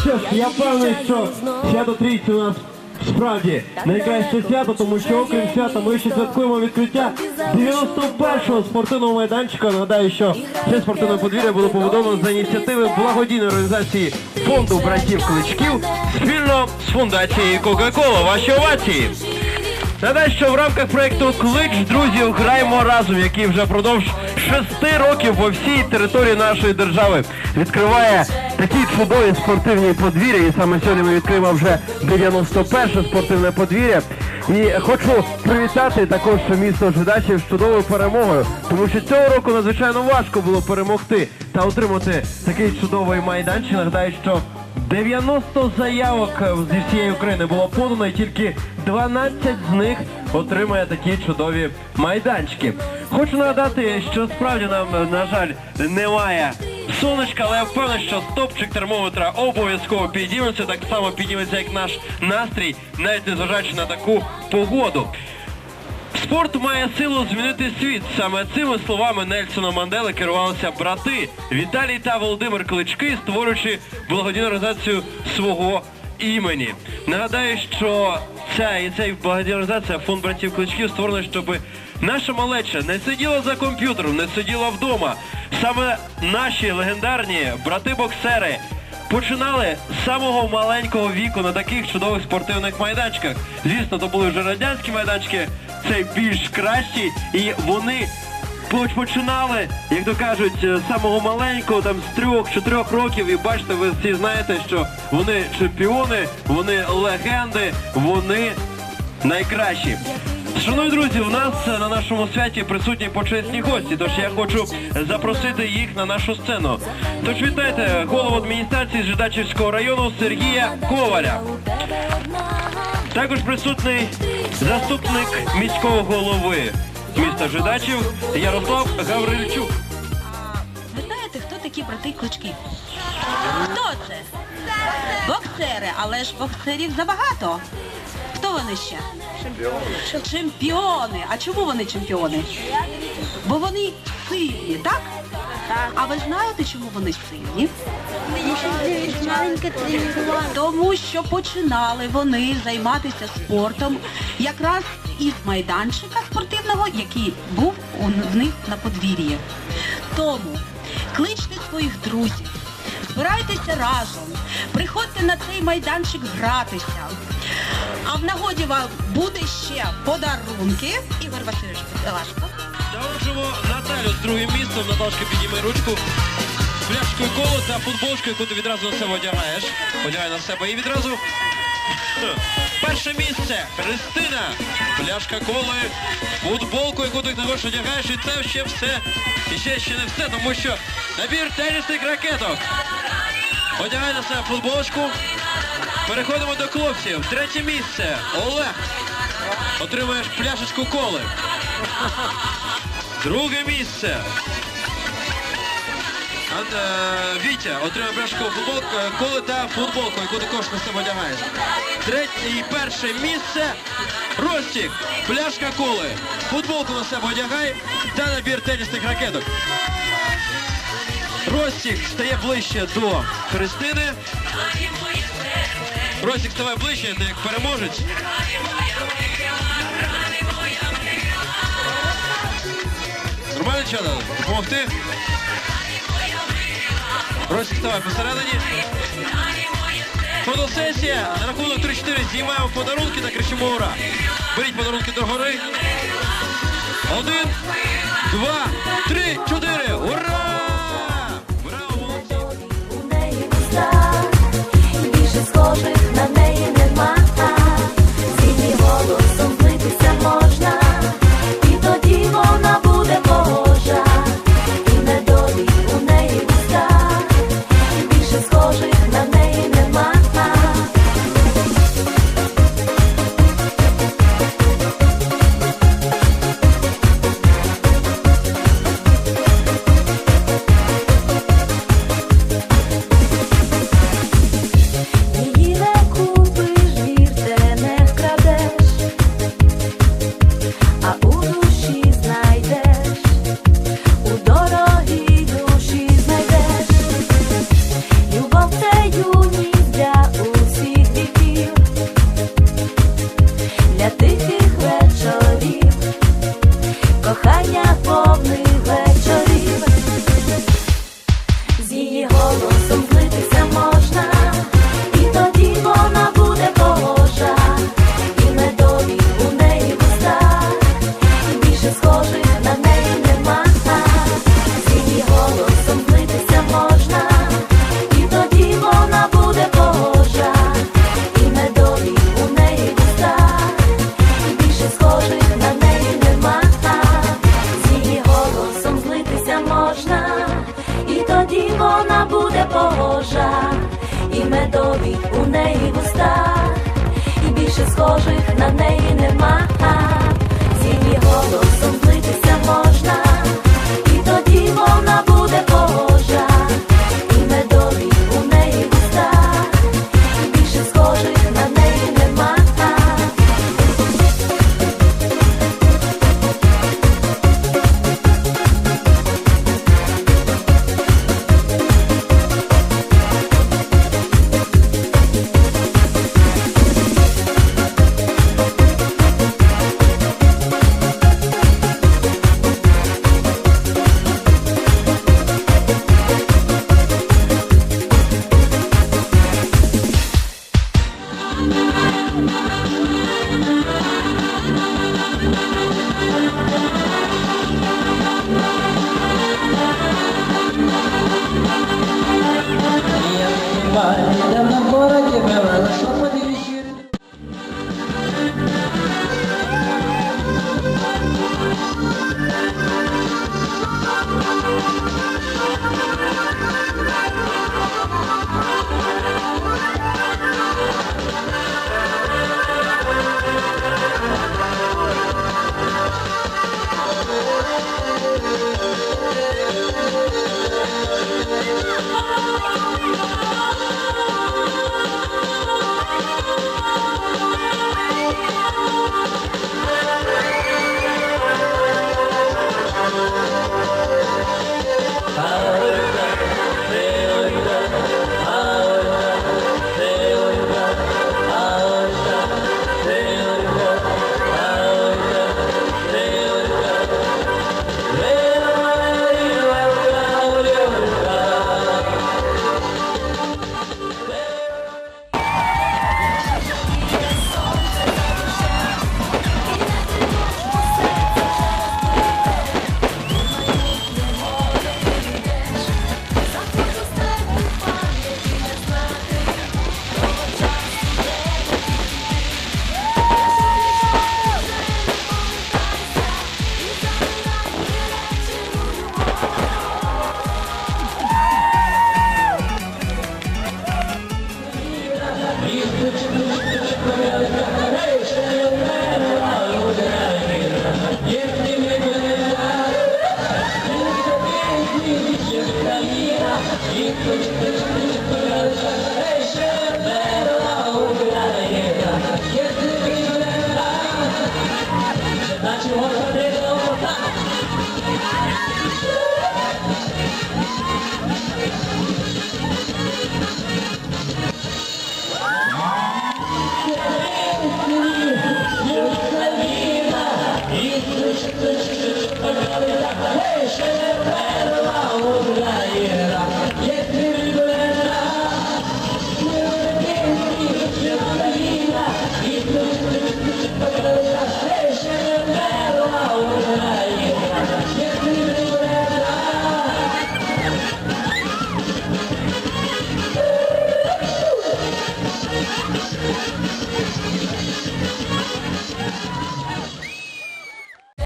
що ж, я впевнений, що свято трійці у нас справді найкраще свято, тому що окрім свята ми ще святкуємо відкриття 91-го спортивного майданчика. Нагадаю, що це спортивне подвір'я було побудовано за ініціативи благодійної організації фонду братів Кличків спільно з фундацією Кока-Кола. Ваші овації! Нагадаю, що в рамках проєкту Клич друзів граємо разом, який вже впродовж шести років по всій території нашої держави відкриває такі чудові спортивні подвір'я. І саме сьогодні ми відкриємо вже 91 спортивне подвір'я. І хочу привітати також місто Жидачів з чудовою перемогою, тому що цього року надзвичайно важко було перемогти та отримати такий чудовий майданчик. Нагадаю, що 90 заявок зі всієї України було подано, і тільки 12 з них отримає такі чудові майданчики. Хочу нагадати, що справді нам, на жаль, немає сонечка, але я впевнений, що стопчик термометра обов'язково підніметься, так само підніметься, як наш настрій, навіть незважаючи на таку погоду. Спорт має силу змінити світ. Саме цими словами Нельсона Мандели керувалися брати Віталій та Володимир Клички, створюючи благодійну організацію свого імені. Нагадаю, що ця і ця благодійна організація фонд братів Кличків створена, щоб наша малеча не сиділа за комп'ютером, не сиділа вдома. Саме наші легендарні брати-боксери Починали з самого маленького віку на таких чудових спортивних майданчиках. Звісно, то були вже радянські майданчики, це більш кращі, і вони починали, як то кажуть, з самого маленького, там з трьох-чотирьох років. І бачите, ви всі знаєте, що вони чемпіони, вони легенди, вони найкращі. Шановні друзі, у нас на нашому святі присутні почесні гості, тож я хочу запросити їх на нашу сцену. Тож вітайте голову адміністрації Жидачівського району Сергія Коваля. Також присутній заступник міського голови міста Жидачів Ярослав Гаврильчук. Ви знаєте, хто такі брати клички? Хто це? Боксери, але ж боксерів забагато. Хто вони ще? Чемпіони. Чемпіони. А чому вони чемпіони? Бо вони сильні, так? Так. А ви знаєте, чому вони сильні? Тому що починали вони займатися спортом якраз із майданчика спортивного, який був у них на подвір'ї. Тому кличте своїх друзів, збирайтеся разом, приходьте на цей майданчик гратися. В нагоді вам буде ще подарунки. Ігор Васильович, будь ласка. Наталю з другим місцем. Наталочка, підійми ручку. Пляшкою коло та футболочкою, яку ти відразу на себе одягаєш. Одягай на себе і відразу. Перше місце. Христина. Пляшка коли, футболку, яку ти також одягаєш, і це ще все. І ще ще не все, тому що набір тенісних ракеток. Одягай на себе футболочку. Переходимо до хлопців. Третє місце. Олег. Отримуєш пляшечку коли. Друге місце. Ан- е, Вітя отримав пляшку е, коли та футболку, яку також на себе одягаєш. Третє і перше місце. Ростік, пляшка коли. Футболку на себе одягай та набір тенісних ракеток. Ростік стає ближче до Христини. Ростік ставай ближче, ти як переможець. Нормально надо? Допомогти? Ростик, ставай посередині. Фотосесія. На рахунок 3-4 знімаємо подарунки та кричимо ура. Беріть подарунки до гори. Один, два, три, чотири. Ура! Até схожих на неї нема. Thank you.